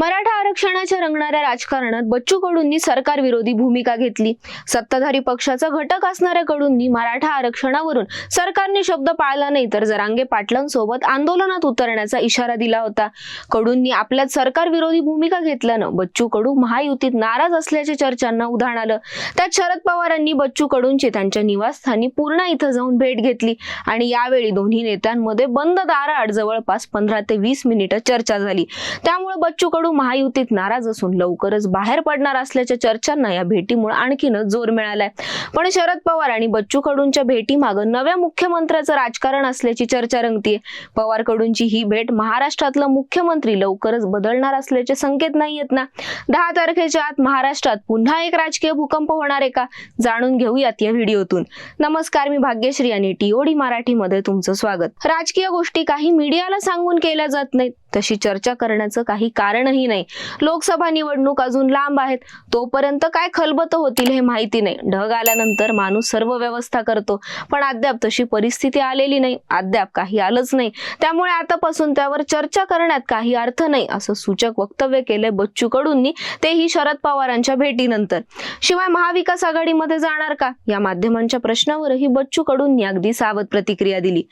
मराठा आरक्षणाच्या रंगणाऱ्या राजकारणात बच्चू कडूंनी सरकार विरोधी भूमिका घेतली. सत्ताधारी पक्षाचा घटक असणाऱ्या कडूंनी मराठा आरक्षणावरून सरकारने शब्द पाळला नाही तर जरांगे पाटलांसोबत आंदोलनात उतरण्याचा इशारा दिला होता. कडूंनी आपल्यात सरकार विरोधी भूमिका घेतल्यानं बच्चू कडू महायुतीत नाराज असल्याच्या चर्चांना उधाण आलं. त्यात शरद पवारांनी बच्चू कडूंची त्यांच्या निवासस्थानी पूर्णा इथं जाऊन भेट घेतली आणि यावेळी दोन्ही नेत्यांमध्ये बंद दाराआड जवळपास पंधरा ते वीस मिनिटं चर्चा झाली. त्यामुळे बच्चू कडू महायुती बाबतीत नाराज असून लवकरच बाहेर पडणार असल्याच्या चर्चांना या भेटीमुळे आणखीनच जोर मिळालाय. पण शरद पवार आणि बच्चू कडूंच्या भेटीमागं नव्या मुख्यमंत्र्याचं राजकारण असल्याची चर्चा रंगतीये. पवार कडूंची ही भेट महाराष्ट्रातला मुख्यमंत्री लवकरच बदलणार असल्याचे संकेत नाहीयेत ना. दहा तारखेच्या आत महाराष्ट्रात पुन्हा एक राजकीय भूकंप होणार आहे का? जाणून घेऊयात या व्हिडिओतून. नमस्कार मी भाग्यश्री आणि टीओडी मराठीमध्ये तुमचं स्वागत. राजकीय गोष्टी काही मीडियाला सांगून केल्या जात नाहीत. तशी चर्चा करण्याचं काही कारणही नाही. लोकसभा निवडणूक अजून लांब आहेत. तोपर्यंत काय खलबत होतील हे माहिती नाही. ढग आल्यानंतर माणूस सर्व व्यवस्था करतो. पण अद्याप तशी परिस्थिती आलेली नाही. अद्याप काही आलंच नाही. त्यामुळे आतापासून त्यावर चर्चा करण्यात काही अर्थ नाही असं सूचक वक्तव्य केलंय बच्चू कडूंनी तेही शरद पवारांच्या भेटीनंतर. शिवाय महाविकास आघाडीमध्ये जाणार का? या माध्यमांच्या प्रश्नावरही बच्चू कडूंनी अगदी सावध प्रतिक्रिया दिली.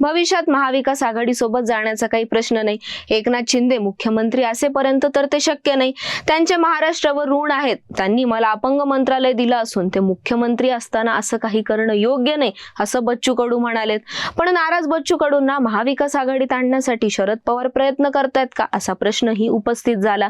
भविष्यात महाविकास आघाडीसोबत जाण्याचा काही प्रश्न नाही. एकनाथ शिंदे मुख्यमंत्री असेपर्यंत तर ते शक्य नाही. त्यांचे महाराष्ट्रावर ऋण आहेत. त्यांनी मला अपंग मंत्रालय दिलं असून ते मुख्यमंत्री असताना असं काही करणं योग्य नाही असं बच्चू कडू म्हणालेत. पण नाराज बच्चू कडूंना महाविकास आघाडीत आणण्यासाठी शरद पवार प्रयत्न करतायत का? असा प्रश्नही उपस्थित झाला.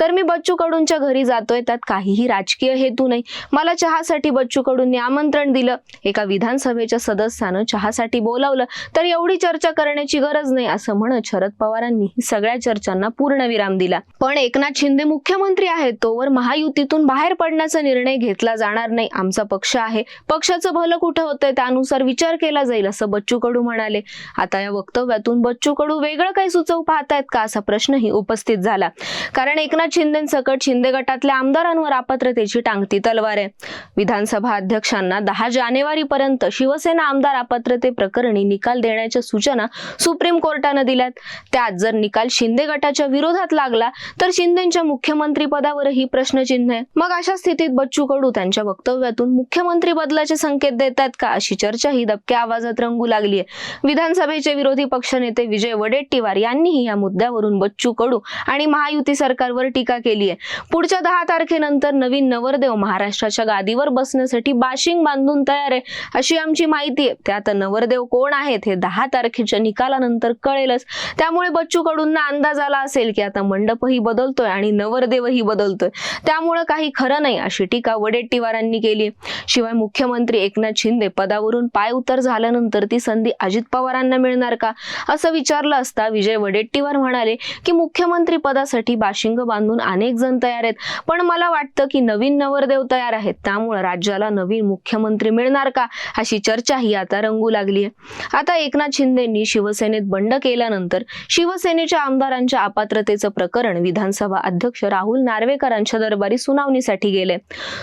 तर मी बच्चू कडूंच्या घरी जातोय. त्यात काहीही राजकीय हेतू नाही. मला चहासाठी बच्चू कडूंनी आमंत्रण दिलं. एका विधानसभेच्या सदस्यानं चहासाठी बोलावलं. तर एवढी चर्चा करण्याची गरज नाही असं म्हणत शरद पवारांनी सगळ्या चर्चांना पूर्णविराम दिला. पण एकनाथ शिंदे मुख्यमंत्री आहेत तोवर महायुतीतून बाहेर पडण्याचा निर्णय घेतला जाणार नाही आमचा पक्ष आहे. पक्षाचं भलं कुठं होतंय त्यानुसार विचार केला जाईल असं बच्चू कडू म्हणाले. आता या वक्तव्यातून बच्चू कडू वेगळं काही सुचवू पाहतायत का असा प्रश्नही उपस्थित झाला. कारण एकनाथ शिंदेसकट शिंदे गटातल्या आमदारांवर अपात्रतेची टांगती तलवार आहे. विधानसभा अध्यक्षांना दहा जानेवारी पर्यंत शिवसेना आमदार अपात्रते प्रकरणी निकाल देण्याच्या सूचना सुप्रीम कोर्टानं दिल्यात. त्यात जर निकाल शिंदे गटाच्या विरोधात लागला तर शिंदेच्या मुख्यमंत्री पदावरही प्रश्नचिन्ह आहे. मग अशा स्थितीत बच्चू कडू त्यांच्या वक्तव्यातून मुख्यमंत्री बदलाचे संकेत देतात का? अशी चर्चा ही दबक्या आवाजात रंगू लागली आहे विधानसभेचे विरोधी पक्षनेते विजय वडेट्टीवार यांनीही या मुद्द्यावरून बच्चू कडू आणि महायुती सरकारवर टीका केली आहे पुढच्या दहा तारखेनंतर नवीन नवरदेव महाराष्ट्राच्या गादीवर बसण्यासाठी बाशिंग बांधून तयार आहे अशी आमची माहिती आहे. त्यात नवरदेव कोण आहेत हे दहा तारखेच्या निकालानंतर कळेलच. त्यामुळे बच्चू कडू कडून अंदाज आला असेल की आता मंडपही बदलतोय आणि नवरदेवही बदलतोय. त्यामुळं काही खरं नाही अशी टीका वडेट्टीवारांनी केली शिवाय मुख्यमंत्री एकनाथ शिंदे पदावरून पाय उतर झाल्यानंतर ती संधी अजित पवारांना मिळणार का? असं विचारलं असता विजय वडेट्टीवार म्हणाले की मुख्यमंत्री पदासाठी बाशिंग बांधून अनेक जण तयार आहेत. पण मला वाटतं की नवीन नवरदेव तयार आहेत. त्यामुळे राज्याला नवीन मुख्यमंत्री मिळणार का? अशी चर्चाही आता रंगू लागली आहे. आता एकनाथ शिंदेंनी शिवसेनेत बंड केल्यानंतर शिवसेने शिवसेनेच्या आमदारांच्या अपात्रतेचं प्रकरण विधानसभा अध्यक्ष राहुल नार्वेकरांच्या दरबारी सुनावणीसाठी गेले.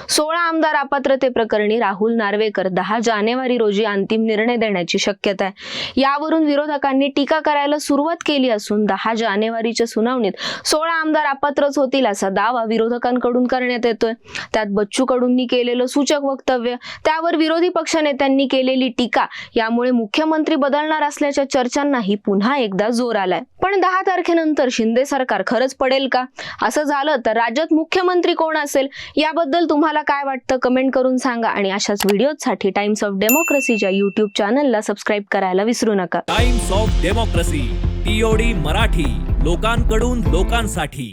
सोळा आमदार अपात्रते प्रकरणी राहुल नार्वेकर दहा जानेवारी रोजी अंतिम निर्णय देण्याची शक्यता आहे. यावरून विरोधकांनी टीका करायला सुरुवात केली असून दहा जानेवारीच्या सुनावणीत सोळा आमदार अपात्रच होतील असा दावा विरोधकांकडून करण्यात येतोय. त्यात बच्चू कडूंनी केलेलं सूचक वक्तव्य त्यावर विरोधी पक्षनेत्यांनी केलेली टीका यामुळे मुख्यमंत्री बदलणार असल्याच्या चर्चांनाही पुन्हा एकदा जोर आलाय. पण दहा दहा तारखेनंतर शिंदे सरकार खरंच पडेल का? असं झालं तर राज्यात मुख्यमंत्री कोण असेल? याबद्दल तुम्हाला काय वाटतं? कमेंट करून सांगा आणि अशाच व्हिडिओसाठी टाइम्स ऑफ डेमोक्रेसीच्या युट्यूब चॅनलला सबस्क्राईब करायला विसरू नका. Times of Democracy TOD Marathi लोकांकडून लोकांसाठी.